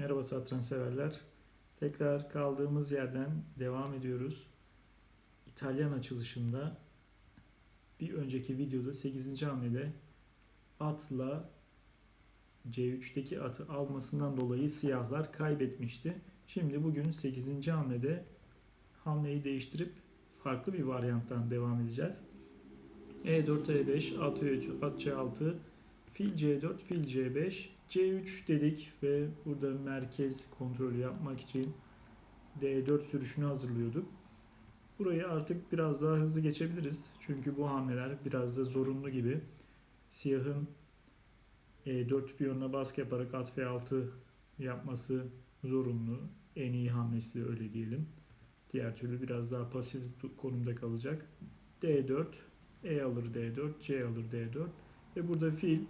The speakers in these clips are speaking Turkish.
Merhaba satranç severler. Tekrar kaldığımız yerden devam ediyoruz. İtalyan açılışında bir önceki videoda 8. hamlede atla C3'teki atı almasından dolayı siyahlar kaybetmişti. Şimdi bugün 8. hamlede hamleyi değiştirip farklı bir varyanttan devam edeceğiz. E E4, E5, at E3, at C6, fil C4, fil C5, C3 dedik ve burada merkez kontrolü yapmak için D4 sürüşünü hazırlıyorduk. Burayı artık biraz daha hızlı geçebiliriz. Çünkü bu hamleler biraz da zorunlu gibi. Siyahın E4 piyonuna baskı yaparak at F6 yapması zorunlu. En iyi hamlesi öyle diyelim. Diğer türlü biraz daha pasif konumda kalacak. D4, E alır D4, C alır D4 ve burada fil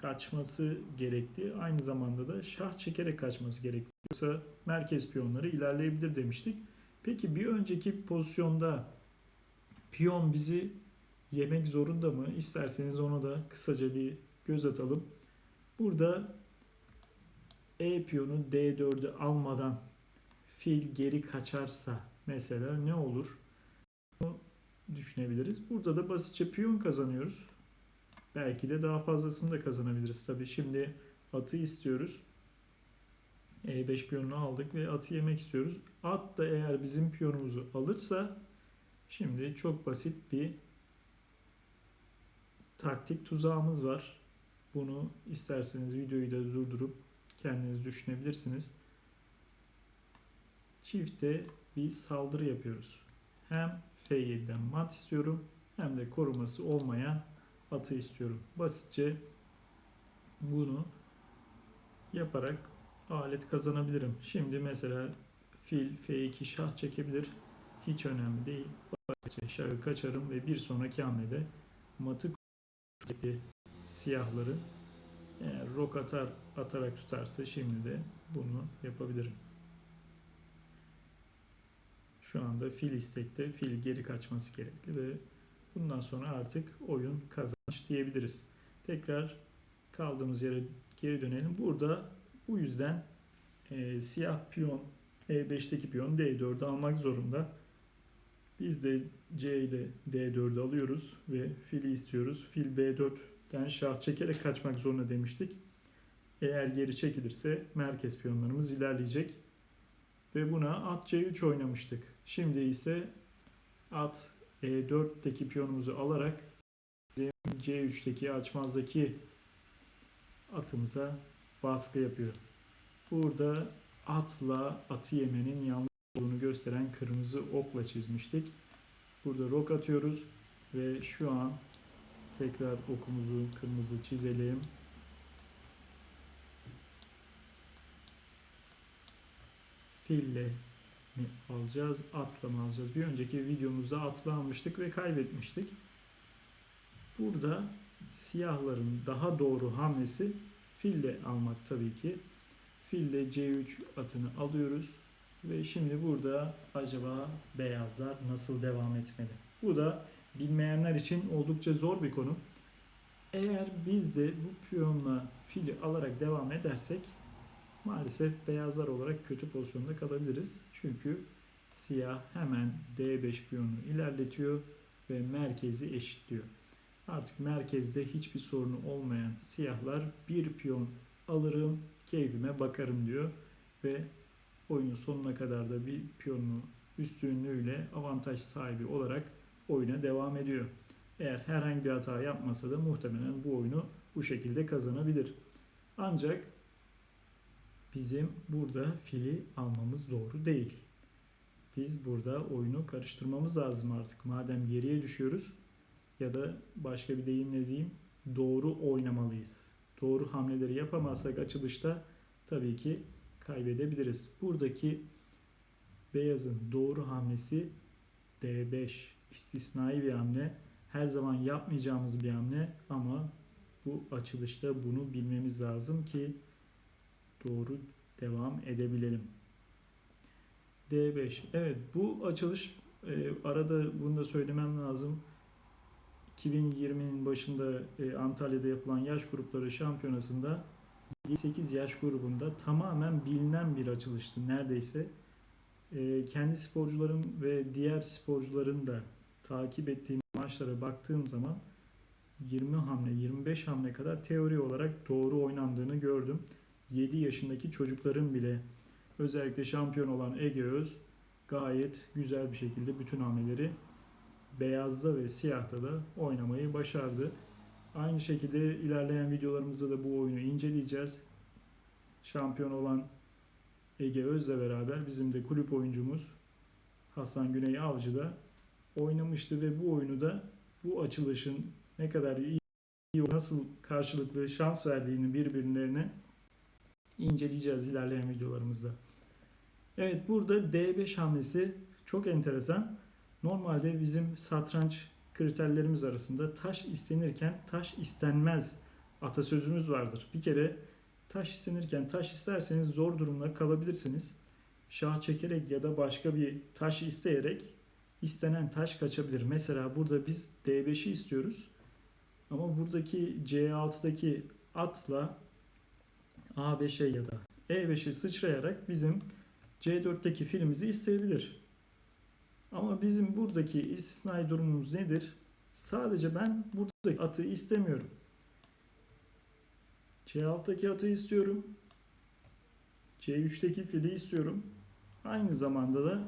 kaçması gerekti. Aynı zamanda da şah çekerek kaçması gerekti. Yoksa merkez piyonları ilerleyebilir demiştik. Peki bir önceki pozisyonda piyon bizi yemek zorunda mı? İsterseniz ona da kısaca bir göz atalım. Burada E piyonu D4'ü almadan fil geri kaçarsa mesela ne olur? Bunu düşünebiliriz. Burada da basitçe piyon kazanıyoruz. Belki de daha fazlasını da kazanabiliriz. Tabii şimdi atı istiyoruz. E5 piyonunu aldık ve atı yemek istiyoruz. At da eğer bizim piyonumuzu alırsa şimdi çok basit bir taktik tuzağımız var. Bunu isterseniz videoyu da durdurup kendiniz düşünebilirsiniz. Çifte bir saldırı yapıyoruz. Hem F7'den mat istiyorum hem de koruması olmayan atı istiyorum. Basitçe bunu yaparak alet kazanabilirim. Şimdi mesela fil F2 şah çekebilir. Hiç önemli değil. Basitçe şahı kaçarım ve bir sonraki hamlede matı siyahları eğer rok atar atarak tutarsa şimdi de bunu yapabilirim. Şu anda fil istekte fil geri kaçması gerekli ve bundan sonra artık oyun kazanmış diyebiliriz. Tekrar kaldığımız yere geri dönelim. Burada bu yüzden e, siyah piyon E5'teki piyon D4'ü almak zorunda. Biz de C ile D4'ü alıyoruz ve fili istiyoruz. Fil B4'ten şah çekerek kaçmak zorunda demiştik. Eğer geri çekilirse merkez piyonlarımız ilerleyecek. Ve buna at C3 oynamıştık. Şimdi ise at E4'teki piyonumuzu alarak C3'teki açmazdaki atımıza baskı yapıyor. Burada atla atı yemenin yanlış olduğunu gösteren kırmızı okla çizmiştik. Burada rok atıyoruz ve şu an tekrar okumuzu kırmızı çizelim. Fille mi alacağız, atla mı alacağız? Bir önceki videomuzda atla almıştık ve kaybetmiştik. Burada siyahların daha doğru hamlesi fille almak tabii ki. Fille C3 atını alıyoruz. Ve şimdi burada acaba beyazlar nasıl devam etmeli? Bu da bilmeyenler için oldukça zor bir konu. Eğer biz de bu piyonla fili alarak devam edersek maalesef beyazlar olarak kötü pozisyonda kalabiliriz. Çünkü siyah hemen D5 piyonunu ilerletiyor ve merkezi eşitliyor. Artık merkezde hiçbir sorunu olmayan siyahlar bir piyon alırım, keyfime bakarım diyor ve oyunun sonuna kadar da bir piyonunu üstünlüğüyle avantaj sahibi olarak oyuna devam ediyor. Eğer herhangi bir hata yapmasa da muhtemelen bu oyunu bu şekilde kazanabilir. Ancak bizim burada fili almamız doğru değil. Biz burada oyunu karıştırmamız lazım artık. Madem geriye düşüyoruz ya da başka bir deyimle diyeyim doğru oynamalıyız. Doğru hamleleri yapamazsak açılışta tabii ki kaybedebiliriz. Buradaki beyazın doğru hamlesi D5 istisnai bir hamle. Her zaman yapmayacağımız bir hamle ama bu açılışta bunu bilmemiz lazım ki doğru devam edebilelim. D5. Evet bu açılış e, arada bunu da söylemem lazım. 2020'nin başında e, Antalya'da yapılan yaş grupları şampiyonasında 8 yaş grubunda tamamen bilinen bir açılıştı neredeyse. Ee, kendi sporcularım ve diğer sporcuların da takip ettiğim maçlara baktığım zaman 20 hamle, 25 hamle kadar teori olarak doğru oynandığını gördüm. 7 yaşındaki çocukların bile özellikle şampiyon olan Ege Öz gayet güzel bir şekilde bütün hamleleri beyazda ve siyahta da oynamayı başardı. Aynı şekilde ilerleyen videolarımızda da bu oyunu inceleyeceğiz. Şampiyon olan Ege Öz'le beraber bizim de kulüp oyuncumuz Hasan Güney Avcı da oynamıştı ve bu oyunu da bu açılışın ne kadar iyi, nasıl karşılıklı şans verdiğini birbirlerine inceleyeceğiz ilerleyen videolarımızda. Evet burada D5 hamlesi çok enteresan. Normalde bizim satranç kriterlerimiz arasında taş istenirken taş istenmez atasözümüz vardır. Bir kere taş istenirken taş isterseniz zor durumda kalabilirsiniz. Şah çekerek ya da başka bir taş isteyerek istenen taş kaçabilir. Mesela burada biz D5'i istiyoruz. Ama buradaki C6'daki atla A5'e ya da E5'e sıçrayarak bizim C4'teki filimizi isteyebilir. Ama bizim buradaki istisnai durumumuz nedir? Sadece ben buradaki atı istemiyorum. C6'daki atı istiyorum. C3'teki fili istiyorum. Aynı zamanda da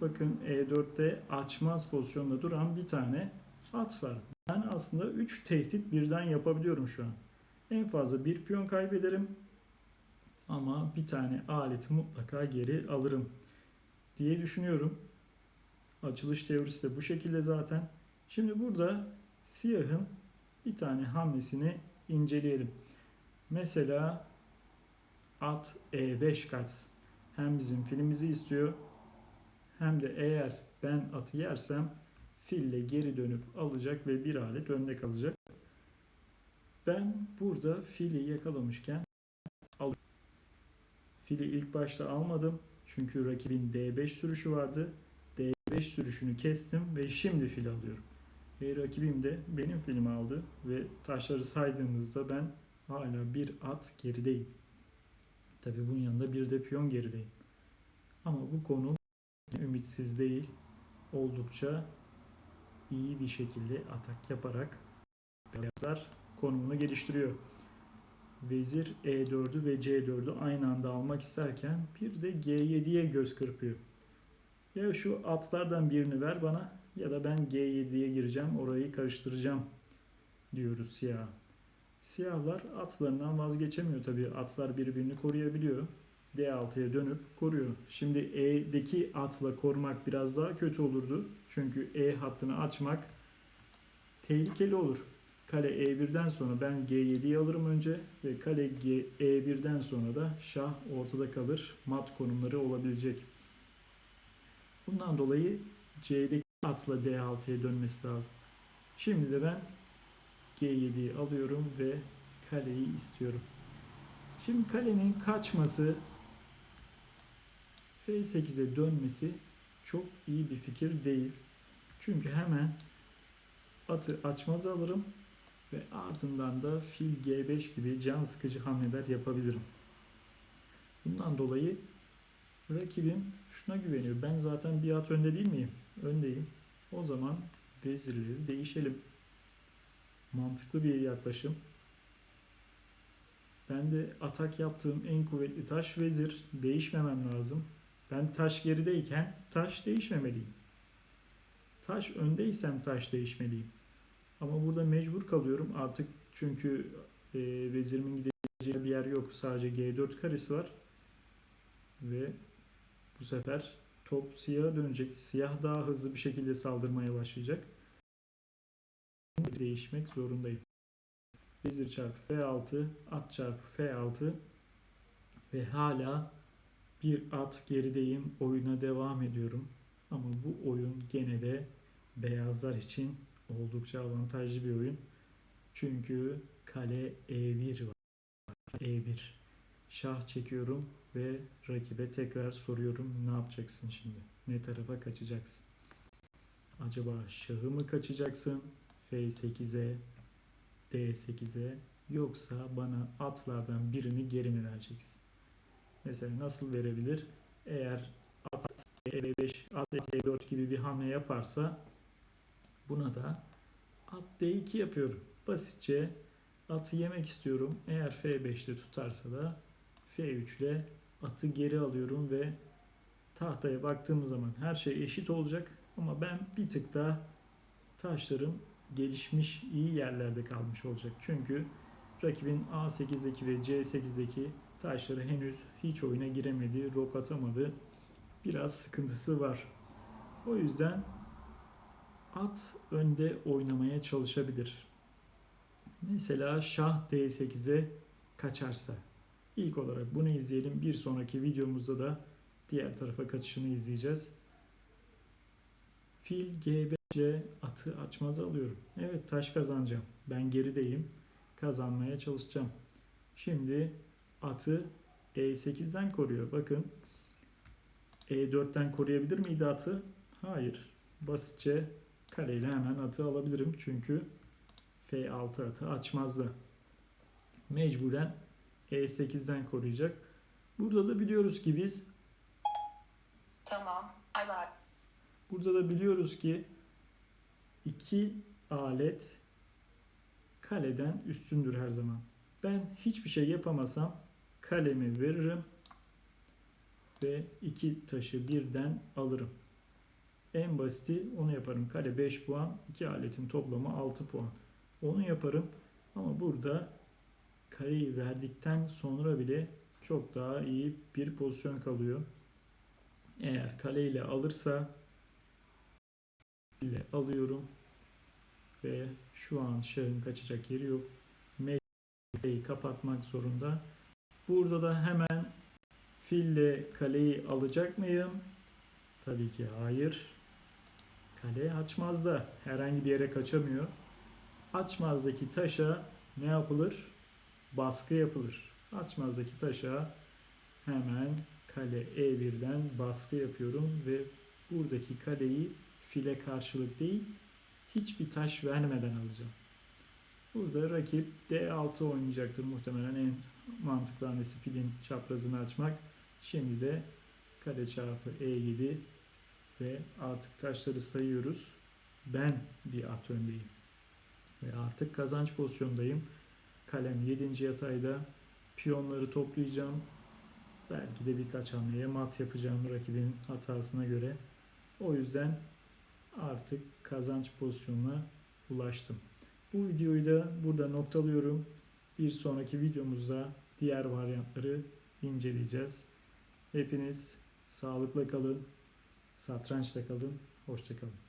bakın E4'te açmaz pozisyonda duran bir tane at var. Ben aslında 3 tehdit birden yapabiliyorum şu an. En fazla bir piyon kaybederim ama bir tane aleti mutlaka geri alırım diye düşünüyorum. Açılış teorisi de bu şekilde zaten. Şimdi burada siyahın bir tane hamlesini inceleyelim. Mesela at E5 kaçsın. Hem bizim filimizi istiyor hem de eğer ben atı yersem fille geri dönüp alacak ve bir alet önde kalacak. Ben burada fili yakalamışken al fili ilk başta almadım. Çünkü rakibin D5 sürüşü vardı. D5 sürüşünü kestim ve şimdi fil alıyorum. E, rakibim de benim filmi aldı ve taşları saydığımızda ben hala bir at gerideyim. Tabi bunun yanında bir de piyon gerideyim. Ama bu konu ümitsiz değil. Oldukça iyi bir şekilde atak yaparak beyazlar konumunu geliştiriyor. Vezir E4'ü ve C4'ü aynı anda almak isterken bir de G7'ye göz kırpıyor. Ya şu atlardan birini ver bana ya da ben G7'ye gireceğim orayı karıştıracağım diyoruz siyah. Siyahlar atlarından vazgeçemiyor tabii. Atlar birbirini koruyabiliyor. D6'ya dönüp koruyor. Şimdi E'deki atla korumak biraz daha kötü olurdu. Çünkü E hattını açmak tehlikeli olur. Kale E1'den sonra ben G7'yi alırım önce ve kale G, E1'den sonra da şah ortada kalır. Mat konumları olabilecek. Bundan dolayı C'deki atla D6'ya dönmesi lazım. Şimdi de ben G7'yi alıyorum ve kaleyi istiyorum. Şimdi kalenin kaçması F8'e dönmesi çok iyi bir fikir değil. Çünkü hemen atı açmaz alırım ve ardından da fil G5 gibi can sıkıcı hamleler yapabilirim. Bundan dolayı rakibim şuna güveniyor. Ben zaten bir at önde değil miyim? Öndeyim. O zaman vezirleri değişelim. Mantıklı bir yaklaşım. Ben de atak yaptığım en kuvvetli taş vezir. Değişmemem lazım. Ben taş gerideyken taş değişmemeliyim. Taş öndeysem taş değişmeliyim. Ama burada mecbur kalıyorum artık çünkü e, vezirimin gideceği bir yer yok. Sadece G4 karesi var. Ve bu sefer top siyaha dönecek. Siyah daha hızlı bir şekilde saldırmaya başlayacak. Değişmek zorundayım. Vezir çarpı F6, at çarpı F6 ve hala bir at gerideyim. Oyuna devam ediyorum. Ama bu oyun gene de beyazlar için oldukça avantajlı bir oyun. Çünkü kale E1 var. E1. Şah çekiyorum ve rakibe tekrar soruyorum ne yapacaksın şimdi? Ne tarafa kaçacaksın? Acaba şahı mı kaçacaksın? F8'e, D8'e yoksa bana atlardan birini geri mi vereceksin? Mesela nasıl verebilir? Eğer at E5, at E4 gibi bir hamle yaparsa buna da at D2 yapıyorum. Basitçe atı yemek istiyorum. Eğer F5'te tutarsa da F3 ile atı geri alıyorum ve tahtaya baktığımız zaman her şey eşit olacak ama ben bir tık daha taşlarım gelişmiş iyi yerlerde kalmış olacak. Çünkü rakibin A8'deki ve C8'deki taşları henüz hiç oyuna giremedi, rok atamadı. Biraz sıkıntısı var. O yüzden at önde oynamaya çalışabilir. Mesela şah D8'e kaçarsa. İlk olarak bunu izleyelim. Bir sonraki videomuzda da diğer tarafa kaçışını izleyeceğiz. Fil G5'e atı açmaz alıyorum. Evet taş kazanacağım. Ben gerideyim. Kazanmaya çalışacağım. Şimdi atı E8'den koruyor. Bakın E4'ten koruyabilir miydi atı? Hayır. Basitçe kareyle hemen atı alabilirim. Çünkü F6 atı açmazdı. Mecburen E8'den koruyacak. Burada da biliyoruz ki biz Tamam. Aylar. Burada da biliyoruz ki iki alet kaleden üstündür her zaman. Ben hiçbir şey yapamasam kalemi veririm ve iki taşı birden alırım. En basiti onu yaparım. Kale 5 puan, iki aletin toplamı 6 puan. Onu yaparım ama burada kareyi verdikten sonra bile çok daha iyi bir pozisyon kalıyor. Eğer kaleyle alırsa ile alıyorum ve şu an şahın kaçacak yeri yok. Mecbureyi kapatmak zorunda. Burada da hemen fille kaleyi alacak mıyım? Tabii ki hayır. Kale açmazda. Herhangi bir yere kaçamıyor. Açmazdaki taşa ne yapılır? Baskı yapılır. Açmazdaki taşa hemen kale E1'den baskı yapıyorum ve buradaki kaleyi file karşılık değil hiçbir taş vermeden alacağım. Burada rakip D6 oynayacaktır muhtemelen en mantıklı hamlesi filin çaprazını açmak. Şimdi de kare çarpı E7 ve artık taşları sayıyoruz. Ben bir at öndeyim. Ve artık kazanç pozisyondayım. Kalem 7. yatayda. Piyonları toplayacağım. Belki de birkaç hamleye mat yapacağım rakibin hatasına göre. O yüzden artık kazanç pozisyonuna ulaştım. Bu videoyu da burada noktalıyorum. Bir sonraki videomuzda diğer varyantları inceleyeceğiz. Hepiniz sağlıkla kalın, satrançla kalın, hoşçakalın.